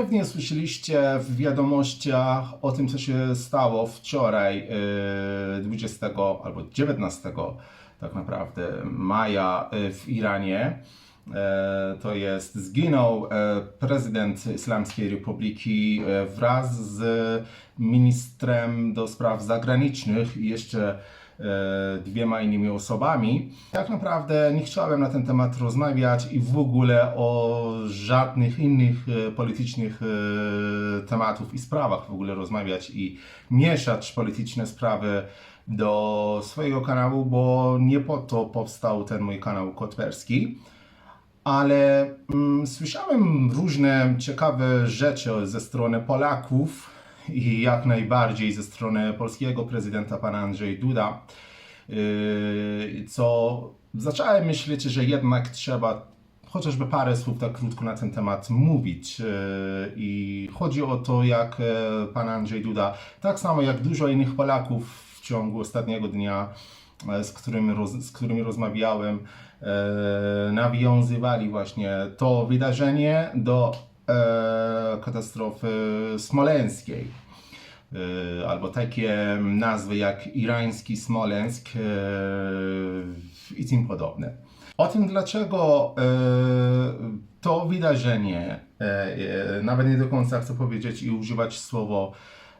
pewnie słyszeliście w wiadomościach o tym, co się stało wczoraj, e, 20 albo 19 tak naprawdę maja e, w Iranie. E, To jest, zginął prezydent Islamskiej Republiki wraz z ministrem do spraw zagranicznych i jeszcze dwiema innymi osobami. Tak naprawdę nie chciałem na ten temat rozmawiać i w ogóle o żadnych innych e, politycznych e, tematów i sprawach w ogóle rozmawiać i mieszać polityczne sprawy do swojego kanału, bo nie po to powstał ten mój kanał Kotwerski. Ale mm, słyszałem różne ciekawe rzeczy ze strony Polaków i jak najbardziej ze strony polskiego prezydenta pana Andrzej Duda, yy, co zacząłem myśleć, że jednak trzeba chociażby parę słów tak krótko na ten temat mówić. Yy, I chodzi o to, jak e, pan Andrzej Duda, tak samo jak dużo innych Polaków w ciągu ostatniego dnia, e, z którymi, roz, z którymi rozmawiałem, e, nawiązywali właśnie to wydarzenie do katastrofy smoleńskiej. E, albo takie nazwy jak irański Smoleńsk e, i tym podobne. O tym, dlaczego e, to wydarzenie, e, e, nawet nie do końca chcę powiedzieć i używać słowo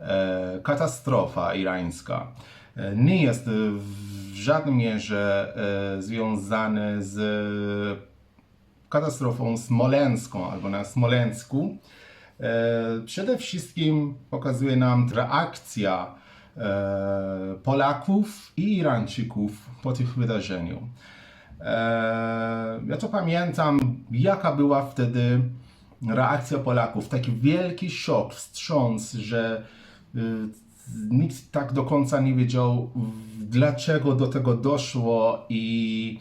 e, katastrofa irańska, e, nie jest w żadnej mierze e, związane z katastrofą smoleńską albo na Smoleńsku. E, Przede wszystkim pokazuje nam reakcja e, Polaków i Irańczyków po tych wydarzeniu. E, Ja to pamiętam, jaka była wtedy reakcja Polaków. Taki wielki szok, wstrząs, że y, nikt tak do końca nie wiedział, dlaczego do tego doszło i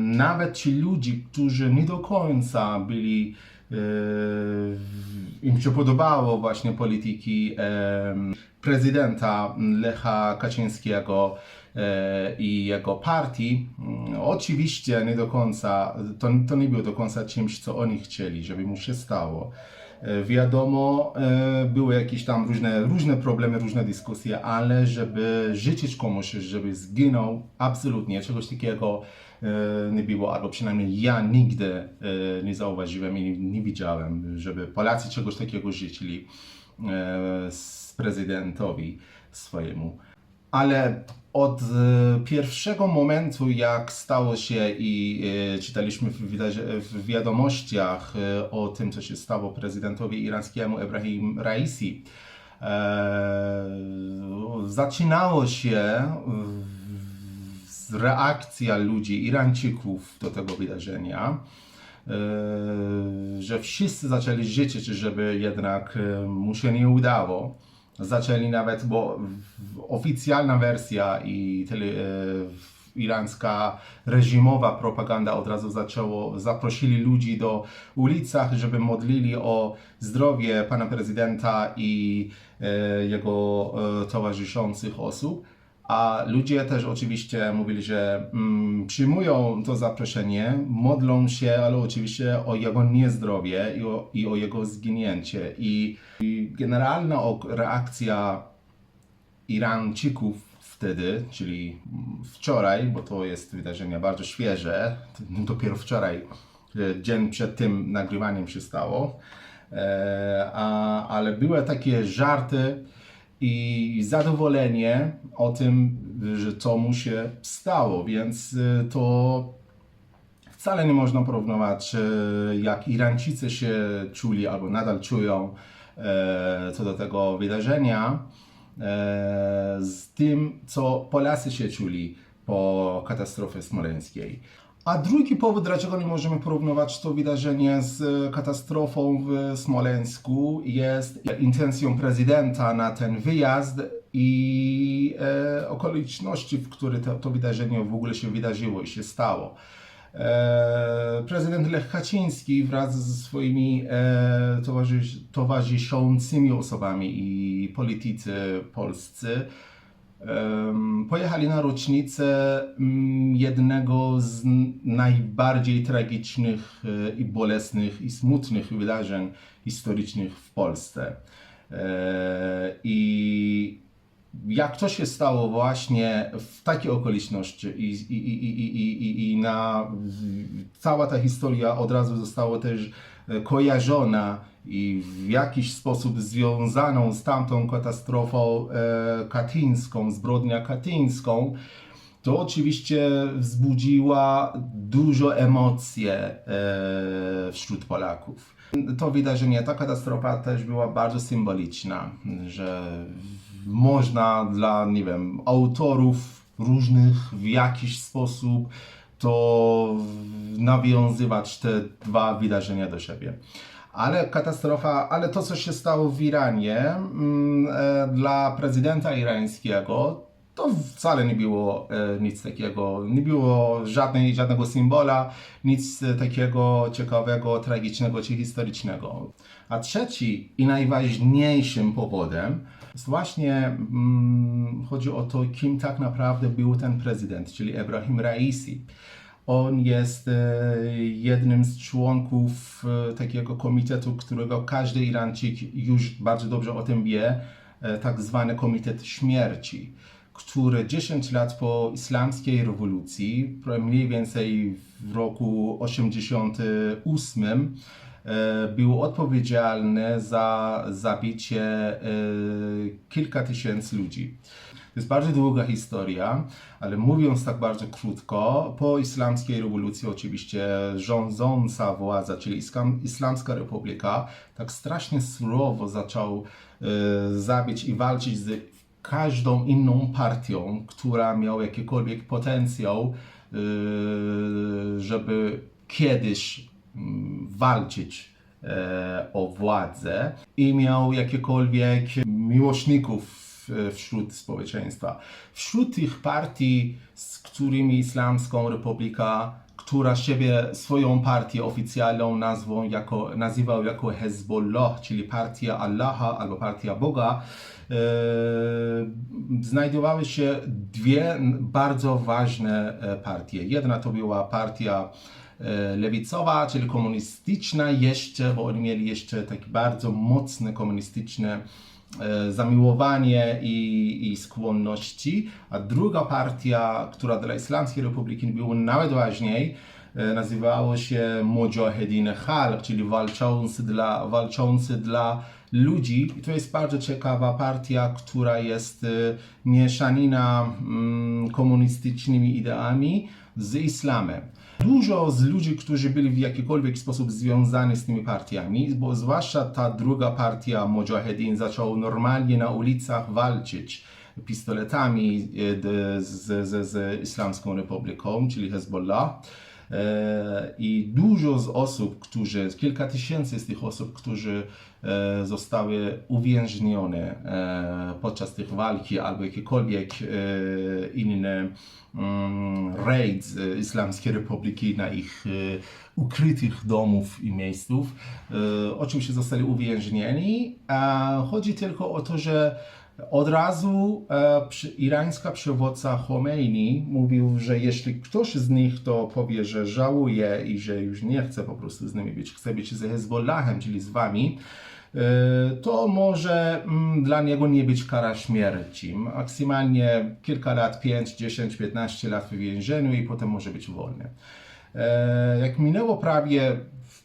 nawet ci ludzie, którzy nie do końca byli, e, im się podobało właśnie polityki e, prezydenta Lecha Kaczyńskiego e, i jego partii, mm, oczywiście nie do końca, to, to nie było do końca czymś, co oni chcieli, żeby mu się stało. E, Wiadomo, e, były jakieś tam różne, różne problemy, różne dyskusje, ale żeby życzyć komuś, żeby zginął, absolutnie czegoś takiego e, nie było, albo przynajmniej ja nigdy e, nie zauważyłem i nie, widziałem, żeby Polacy czegoś takiego życzyli e, z prezydentowi swojemu. Ale od e, pierwszego momentu, jak stało się i e, czytaliśmy w, wiadomościach e, o tym, co się stało prezydentowi irańskiemu Ebrahim Raisi, e, zaczynało się reakcja ludzi, Irańczyków do tego wydarzenia, e, że wszyscy zaczęli życzyć, żeby jednak e, mu się nie udało. Zaczęli nawet, bo oficjalna wersja i tele, e, irańska reżimowa propaganda od razu zaczęło, zaprosili ludzi do ulicach, żeby modlili o zdrowie pana prezydenta i jego towarzyszących osób. A ludzie też oczywiście mówili, że mm, przyjmują to zaproszenie, modlą się, ale oczywiście o jego niezdrowie i o, i o jego zginięcie. I, i generalna reakcja Irańczyków wtedy, czyli wczoraj, bo to jest wydarzenie bardzo świeże, dopiero wczoraj, e, dzień przed tym nagrywaniem się stało, e, a, ale były takie żarty i zadowolenie o tym, że to mu się stało, więc e, to wcale nie można porównywać, e, jak Irańczycy się czuli albo nadal czują e, co do tego wydarzenia, e, z tym, co Polacy się czuli po katastrofie smoleńskiej. A drugi powód, dlaczego nie możemy porównywać to wydarzenie z katastrofą w Smoleńsku, jest intencją prezydenta na ten wyjazd i e, okoliczności, w których to, to wydarzenie w ogóle się wydarzyło i się stało. E, prezydent Lech Kaczyński wraz ze swoimi e, towarzysz, towarzyszącymi osobami i politycy polscy pojechali na rocznicę mm, jednego z najbardziej tragicznych e, i bolesnych i smutnych wydarzeń historycznych w Polsce. E, I jak to się stało właśnie w takiej okoliczności i, i, i, i, i, i, na cała ta historia od razu została też kojarzona i w jakiś sposób związaną z tamtą katastrofą e, katyńską, zbrodnia katyńską, to oczywiście wzbudziła dużo emocji e, wśród Polaków. To wydarzenie, ta katastrofa też była bardzo symboliczna, że można dla, nie wiem, autorów różnych w jakiś sposób to nawiązywać te dwa wydarzenia do siebie. Ale katastrofa, ale to, co się stało w Iranie, mm, e, dla prezydenta irańskiego, to wcale nie było e, nic takiego, nie było żadnej, żadnego symbola, nic e, takiego ciekawego, tragicznego czy historycznego. A trzeci i najważniejszym powodem właśnie mm, chodzi o to, kim tak naprawdę był ten prezydent, czyli Ebrahim Raisi. On jest e, jednym z członków e, takiego komitetu, którego każdy Irańczyk już bardzo dobrze o tym wie, e, tak zwany Komitet Śmierci, który 10 lat po islamskiej rewolucji, mniej więcej w roku 88, e, był odpowiedzialny za zabicie e, kilka tysięcy ludzi. To jest bardzo długa historia, ale mówiąc tak bardzo krótko, po islamskiej rewolucji oczywiście rządząca władza, czyli Islamska Republika, tak strasznie surowo zaczął e, zabić i walczyć z każdą inną partią, która miała jakikolwiek potencjał, e, żeby kiedyś mm, walczyć e, o władzę i miał jakiekolwiek miłośników w- wśród społeczeństwa. Wśród tych partii, z którymi Islamską Republika, która siebie, swoją partię oficjalną nazwą jako, nazywał jako Hezbollah, czyli partia Allaha albo partia Boga, e, znajdowały się dwie bardzo ważne e, partie. Jedna to była partia e, lewicowa, czyli komunistyczna jeszcze, bo oni mieli jeszcze takie bardzo mocne komunistyczne e, zamiłowanie i, i skłonności, a druga partia, która dla Islamskiej Republiki była nawet ważniej, e, nazywało się Mujahedin Khalq, czyli walczący dla, walczący dla ludzi. I to jest bardzo ciekawa partia, która jest e, mieszanina mm, komunistycznymi ideami z islamem. Dużo z ludzi, którzy byli w jakikolwiek sposób związani z tymi partiami, bo zwłaszcza ta druga partia Mujahedin zaczęła normalnie na ulicach walczyć pistoletami e, z, z, z Islamską Republiką, czyli Hezbollah. E, I dużo z osób, którzy, kilka tysięcy z tych osób, którzy e, zostały uwięzione e, podczas tych walki albo jakiekolwiek inne mm, raids e, Islamskiej Republiki na ich ukrytych domów i miejsców, oczywiście zostali uwięzieni. A chodzi tylko o to, że od razu e, przy, irańska przywódca Khomeini mówił, że jeśli ktoś z nich to powie, że żałuje i że już nie chce po prostu z nimi być, chce być z Hezbollahem, czyli z wami, e, to może mm, dla niego nie być kara śmierci. Maksymalnie kilka lat, 5, 10, 15 lat w więzieniu i potem może być wolny. E, Jak minęło prawie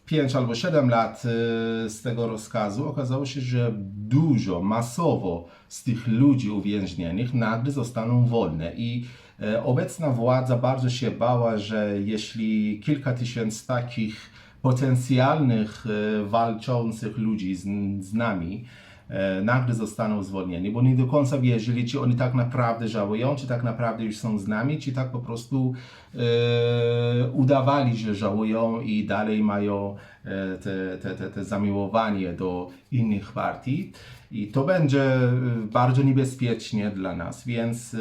5 albo 7 lat e, z tego rozkazu, okazało się, że dużo, masowo z tych ludzi uwięznionych nagle zostaną wolne. I e, obecna władza bardzo się bała, że jeśli kilka tysięcy takich potencjalnych e, walczących ludzi z, z nami e, nagle zostaną zwolnieni, bo nie do końca wierzyli, czy oni tak naprawdę żałują, czy tak naprawdę już są z nami, czy tak po prostu e, udawali, że żałują i dalej mają e, te, te, te, te zamiłowanie do innych partii. I to będzie bardzo niebezpiecznie dla nas, więc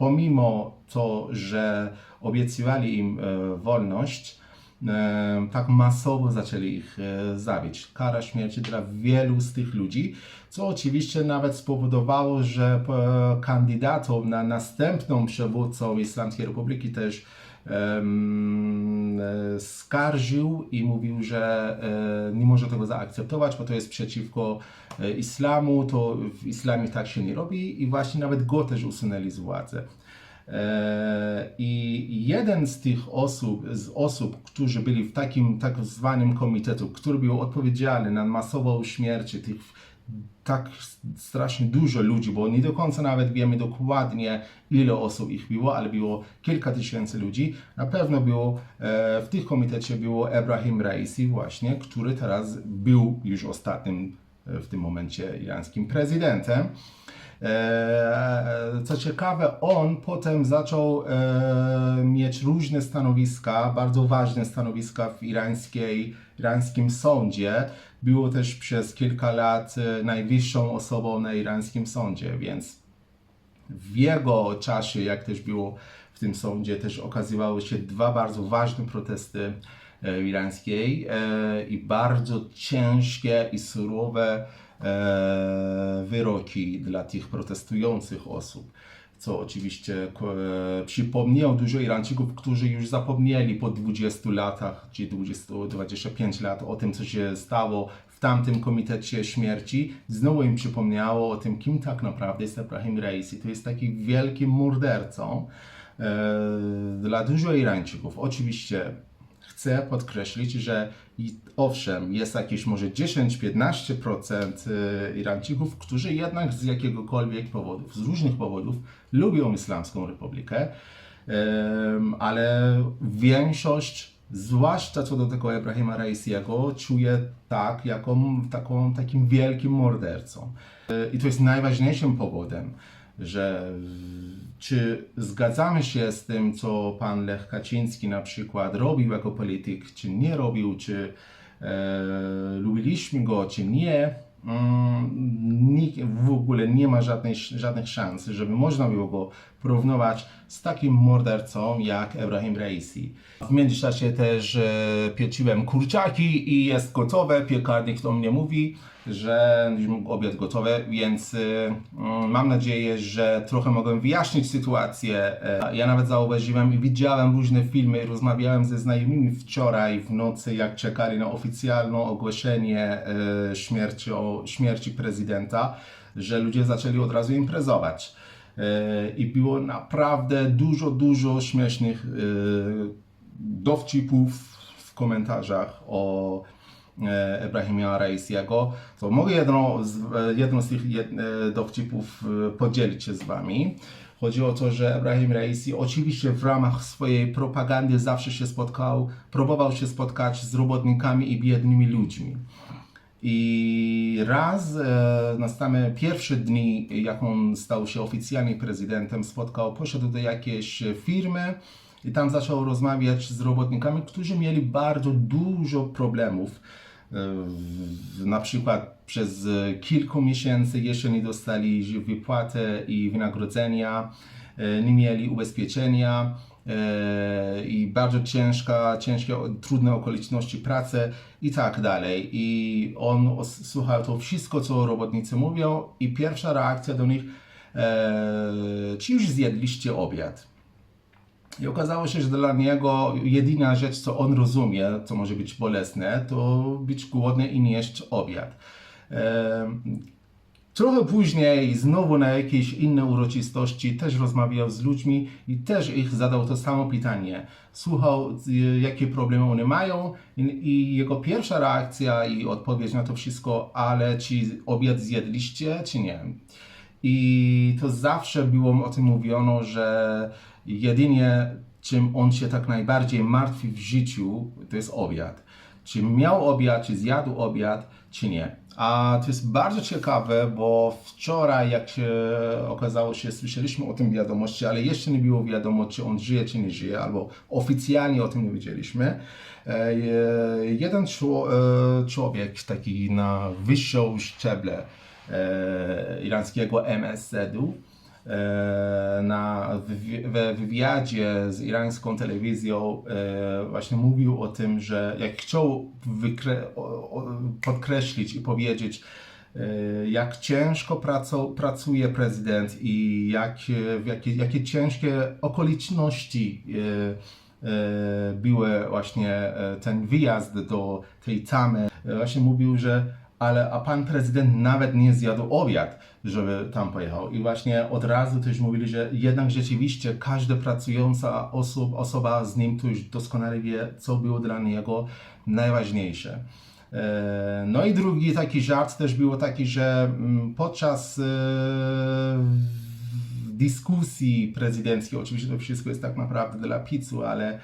pomimo to, że obiecywali im e, wolność, e, tak masowo zaczęli ich e, zabić. Kara śmierci dla wielu z tych ludzi, co oczywiście nawet spowodowało, że kandydatom na następną przywódcą Islamskiej Republiki też skarżył i mówił, że e, nie może tego zaakceptować, bo to jest przeciwko e, islamu, to w islamie tak się nie robi i właśnie nawet go też usunęli z władzy. E, I jeden z tych osób, z osób, którzy byli w takim tak zwanym komitetu, który był odpowiedzialny na masową śmierć tych tak strasznie dużo ludzi, bo nie do końca nawet wiemy dokładnie, ile osób ich było, ale było kilka tysięcy ludzi. Na pewno było, e, w tych komitecie było Ebrahim Raisi właśnie, który teraz był już ostatnim e, w tym momencie irańskim prezydentem. E, Co ciekawe, on potem zaczął e, mieć różne stanowiska, bardzo ważne stanowiska w irańskiej, irańskim sądzie. Było też przez kilka lat e, najwyższą osobą na irańskim sądzie, więc w jego czasie, jak też było w tym sądzie, też okazywały się dwa bardzo ważne protesty irańskiej i bardzo ciężkie i surowe wyroki dla tych protestujących osób. Co oczywiście e, przypomniało dużo Irańczyków, którzy już zapomnieli po 20 latach czy 20, 25 lat o tym, co się stało w tamtym komitecie śmierci. Znowu im przypomniało o tym, kim tak naprawdę jest Ebrahim Raisi. To jest taki wielkim mordercą e, dla dużo Irańczyków. Oczywiście chcę podkreślić, że i owszem, jest jakieś może 10-15% y, Irańczyków, którzy jednak z jakiegokolwiek powodów, z różnych powodów lubią Islamską Republikę, ale większość, zwłaszcza co do tego Ebrahima Raisiego, czuje tak, jako taką, takim wielkim mordercą. Y, I to jest najważniejszym powodem, że czy zgadzamy się z tym, co pan Lech Kaczyński na przykład robił jako polityk, czy nie robił, czy e, lubiliśmy go, czy nie, mm, nikt w ogóle nie ma żadnej, żadnych szans, żeby można było go porównywać z takim mordercą jak Ebrahim Raisi. W międzyczasie też e, pieciłem kurczaki i jest gotowe. Piekarnik do mnie mówi, że już mógł obiad gotowy, więc e, mm, mam nadzieję, że trochę mogę wyjaśnić sytuację. E, Ja nawet zauważyłem i widziałem różne filmy, rozmawiałem ze znajomymi wczoraj w nocy, jak czekali na oficjalne ogłoszenie śmierci, o śmierci prezydenta, że ludzie zaczęli od razu imprezować. E, I było naprawdę dużo, dużo śmiesznych e, dowcipów w komentarzach o e, Ebrahimie Raisiego, to mogę jedno z, jedno z tych dowcipów podzielić się z Wami. Chodzi o to, że Ebrahim Raisi oczywiście w ramach swojej propagandy zawsze się spotkał, próbował się spotkać z robotnikami i biednymi ludźmi. I raz e, na same pierwsze dni, jak on stał się oficjalnie prezydentem, spotkał, poszedł do jakiejś firmy i tam zaczął rozmawiać z robotnikami, którzy mieli bardzo dużo problemów. E, Na przykład przez kilku miesięcy jeszcze nie dostali wypłaty i wynagrodzenia, e, nie mieli ubezpieczenia i bardzo ciężka, ciężkie, trudne okoliczności pracy i tak dalej. I on słuchał to wszystko, co robotnicy mówią i pierwsza reakcja do nich, e, czy już zjedliście obiad? I okazało się, że dla niego jedyna rzecz, co on rozumie, co może być bolesne, to być głodny i nie jeść obiad. Trochę później, znowu na jakieś inne uroczystości, też rozmawiał z ludźmi i też ich zadał to samo pytanie. Słuchał, y, jakie problemy one mają, i jego pierwsza reakcja i odpowiedź na to wszystko, ale czy obiad zjedliście, czy nie? I to zawsze było o tym mówiono, że jedynie czym on się tak najbardziej martwi w życiu, to jest obiad. Czy miał obiad, czy zjadł obiad, czy nie. A to jest bardzo ciekawe, bo wczoraj, jak się okazało się, słyszeliśmy o tym wiadomości, ale jeszcze nie było wiadomo, czy on żyje, czy nie żyje, albo oficjalnie o tym nie wiedzieliśmy. E, Jeden czło- e, człowiek, taki na wyższą szczeble e, irańskiego MSZ-u, e, na wywi- we wywiadzie z irańską telewizją e, właśnie mówił o tym, że jak chciał podkreślić i powiedzieć, e, jak ciężko praco- pracuje prezydent i jak, w jakie, jakie ciężkie okoliczności e, e, były właśnie e, ten wyjazd do tej tamy. E, Właśnie mówił, że ale a pan prezydent nawet nie zjadł obiad, żeby tam pojechał. I właśnie od razu też mówili, że jednak rzeczywiście każda pracująca osoba, osoba z nim tu już doskonale wie, co było dla niego najważniejsze. E, No i drugi taki żart też było taki, że mm, podczas e, dyskusji prezydenckiej, oczywiście to wszystko jest tak naprawdę dla pizzu, ale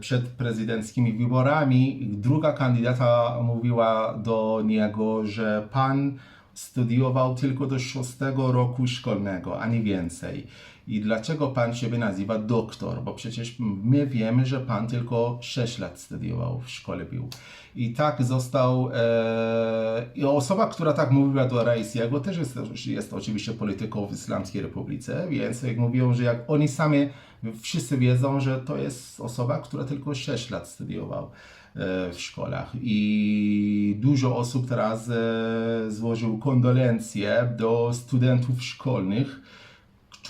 przed prezydenckimi wyborami druga kandydata mówiła do niego, że pan studiował tylko do szóstego roku szkolnego, ani więcej. I dlaczego pan siebie nazywa doktor? Bo przecież my wiemy, że pan tylko 6 lat studiował w szkole był. I tak został. E, I osoba, która tak mówiła do Raisiego, też jest, jest oczywiście polityką w Islamskiej Republice, więc jak mówią, że jak oni sami wszyscy wiedzą, że to jest osoba, która tylko 6 lat studiował e, w szkołach. I dużo osób teraz e, złożył kondolencje do studentów szkolnych,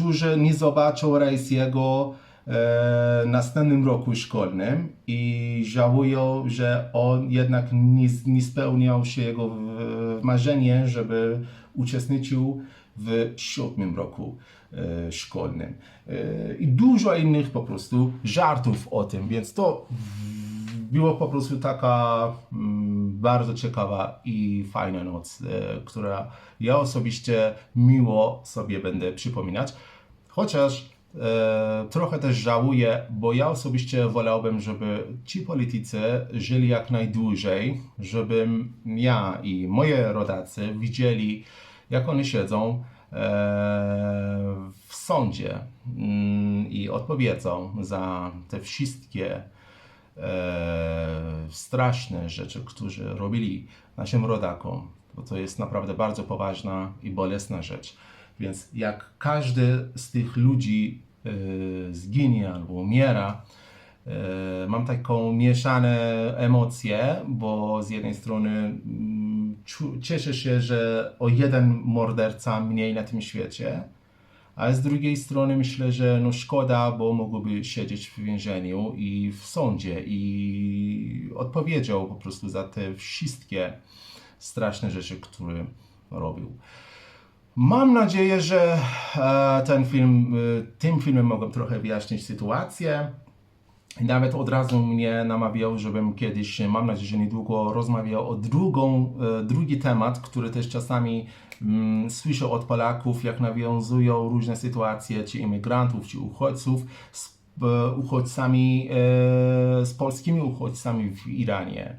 którzy nie zobaczą Raisiego e, następnym roku szkolnym i żałują, że on jednak nie, nie spełniał się jego w- marzenie, żeby uczestniczył w siódmym roku e, szkolnym. E, I dużo innych po prostu żartów o tym, więc to było po prostu taka mm, bardzo ciekawa i fajna noc, e, która ja osobiście miło sobie będę przypominać. Chociaż e, trochę też żałuję, bo ja osobiście wolałbym, żeby ci politycy żyli jak najdłużej, żebym ja i moje rodacy widzieli, jak oni siedzą e, w sądzie mm, i odpowiedzą za te wszystkie e, straszne rzeczy, które robili naszym rodakom, bo to jest naprawdę bardzo poważna i bolesna rzecz. Więc jak każdy z tych ludzi e, zginie albo umiera, e, mam taką mieszane emocje, bo z jednej strony mm, cieszę się, że o jeden morderca mniej na tym świecie, a z drugiej strony myślę, że no szkoda, bo mógłby siedzieć w więzieniu i w sądzie i odpowiedział po prostu za te wszystkie straszne rzeczy, które robił. Mam nadzieję, że e, ten film, e, tym filmem mogłem trochę wyjaśnić sytuację. Nawet od razu mnie namawiał, żebym kiedyś, mam nadzieję, że niedługo rozmawiał o drugą, e, drugi temat, który też czasami mm, słyszę od Polaków, jak nawiązują różne sytuacje, czy imigrantów, czy uchodźców z uchodźcami, z polskimi uchodźcami w Iranie.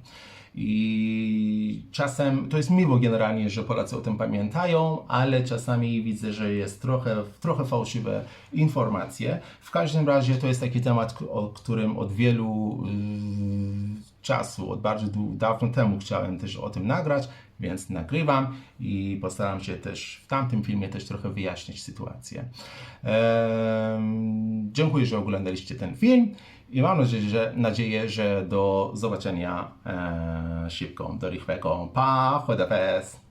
I czasem to jest miło generalnie, że Polacy o tym pamiętają, ale czasami widzę, że jest trochę, trochę fałszywe informacje. W każdym razie to jest taki temat, o którym od wielu yy, czasu, od bardzo dawno temu chciałem też o tym nagrać, więc nagrywam i postaram się też w tamtym filmie też trochę wyjaśnić sytuację. Dziękuję, że oglądaliście ten film i mam nadzieję, że, nadzieję, że do zobaczenia e, szybko, do rychłego. Pa, chodapes!